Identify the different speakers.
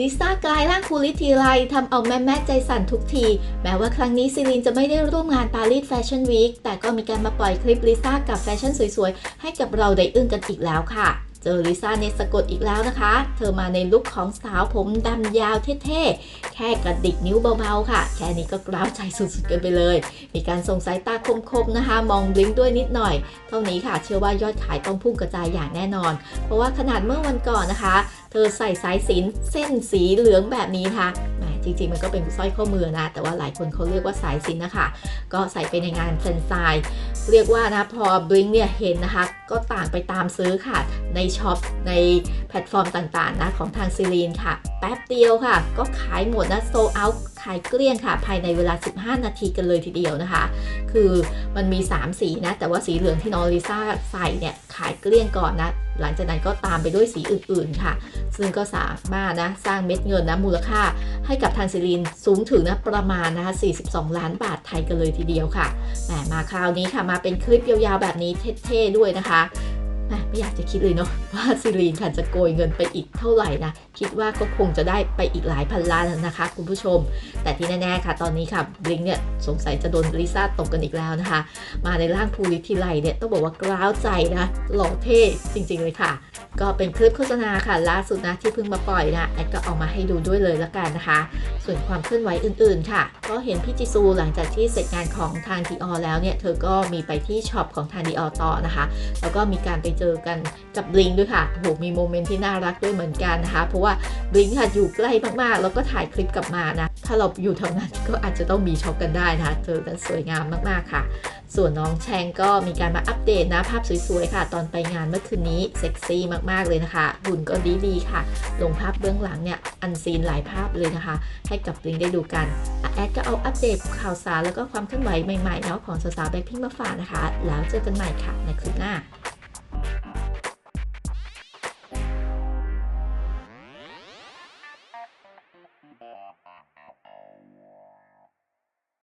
Speaker 1: ลิซ่ากลายร่างคูลิทีไรทำเอาแม่แม่ใจสั่นทุกที แม้ว่าครั้งนี้ซิลินจะไม่ได้ร่วมงานปารีสแฟชั่นวีคแต่ก็มีการมาปล่อยคลิปลิซ่ากับแฟชั่นสวยๆ ให้กับเราได้อึ้งกันอีกแล้วค่ะ เจอลิซ่าในสกดอีกแล้วนะคะ เธอมาในลุคของสาวผมดำยาวเท่ๆ แค่กระดิกนิ้วเบาๆค่ะ แค่นี้ก็กล้าวใจสุดๆกันไปเลย มีการส่งสายตาคมๆนะคะ มองบลิงด้วยนิดหน่อย เท่านี้ค่ะ เชื่อว่ายอดขายต้องพุ่งกระจายอย่างแน่นอน เพราะว่าขนาดเมื่อวันก่อนนะคะ เธอใส่สายสินเส้นสีเหลืองแบบนี้ค่ะ จริงๆ มันก็เป็นสร้อยข้อมือนะ แต่ว่าหลายคนเขาเรียกว่าสายสินนะคะ ก็ใส่ไปในงานแฟนไซน์เรียกว่านะพอบลิงเนี่ยเห็นนะคะ ก็ต่างไปตามซื้อค่ะ ในช็อปในแพลตฟอร์มต่างๆนะของทางซีรีนค่ะ ป๊บเดียวค่ะ ก็ขายหมดนะโซเอาขายเกลี้ยงค่ะ ภายในเวลา 15 นาทีกันเลยทีเดียวนะคะ คือมันมี 3 สีนะ แต่ว่าสีเหลืองที่น้องลิซ่าใส่เนี่ยขายเกลี้ยงก่อนนะ หลังจากนั้นก็ตามไปด้วยสีอื่นๆค่ะ ซึ่งก็สามารถนะสร้างเม็ดเงินนะมูลค่าให้กับทางซิลินสูงถึงนะประมาณนะคะ 42 ล้านบาทไทยกันเลยทีเดียวค่ะแหมมาคราวนี้ค่ะมาเป็นคลิปยาวๆแบบนี้เท่ๆด้วยนะคะ ไม่อยากจะคิดเลยเนาะว่าซิลีนค่ะจะโกยเงินไปอีกเท่าไหร่นะคิดว่าก็คงจะได้ไปอีกหลายพันล้านนะคะ คุณผู้ชม แต่ที่แน่ๆค่ะ ตอนนี้ค่ะบลิงเนี่ยสงสัยจะโดนลิซ่าตกกันอีกแล้วนะคะ มาในร่างภูริทีไรเนี่ยต้องบอกว่ากล้าวใจนะหล่อเท่จริงๆเลยค่ะ ก็เป็นคลิปโฆษณาค่ะ ล่าสุดนะที่เพิ่งมาปล่อยนะแอดก็เอามาให้ดูด้วยเลยละกันนะคะ ส่วนความเคลื่อนไหวอื่นๆ ค่ะ ก็เห็นพี่จิซูหลังจากที่เสร็จงานของทางดีออแล้วเนี่ย เธอก็มีไปที่ช็อปของทางดีออต่อนะคะ แล้วก็มีการไปเจอกันกับบลิงด้วยค่ะโหมีโมเมนต์ที่น่ารักด้วยเหมือนกันนะคะ เพราะว่าบลิงค่ะอยู่ใกล้มากๆ แล้วก็ถ่ายคลิปกลับมานะถ้าเราอยู่แถวนั้นก็อาจจะต้องมีช็อปกันได้นะคะเจอกันสวยงามมากๆค่ะ ส่วนน้องแชงก็มีการมาอัปเดตนะภาพสวยๆค่ะ ตอนไปงานเมื่อคืนนี้เซ็กซี่มมากๆเลยนะคะหุ่นก็ดีดีค่ะ ลงภาพเบื้องหลังเนี่ย อันซีนหลายภาพเลยนะคะ ให้กับลิงได้ดูกันแอดก็เอาอัปเดตข่าวสารแล้วก็ความเคลื่อนไหวใหม่ๆเนาะของสาวๆแบ็คพิงมาฝากนะคะ แล้วเจอกันใหม่ค่ะในคลิปหน้า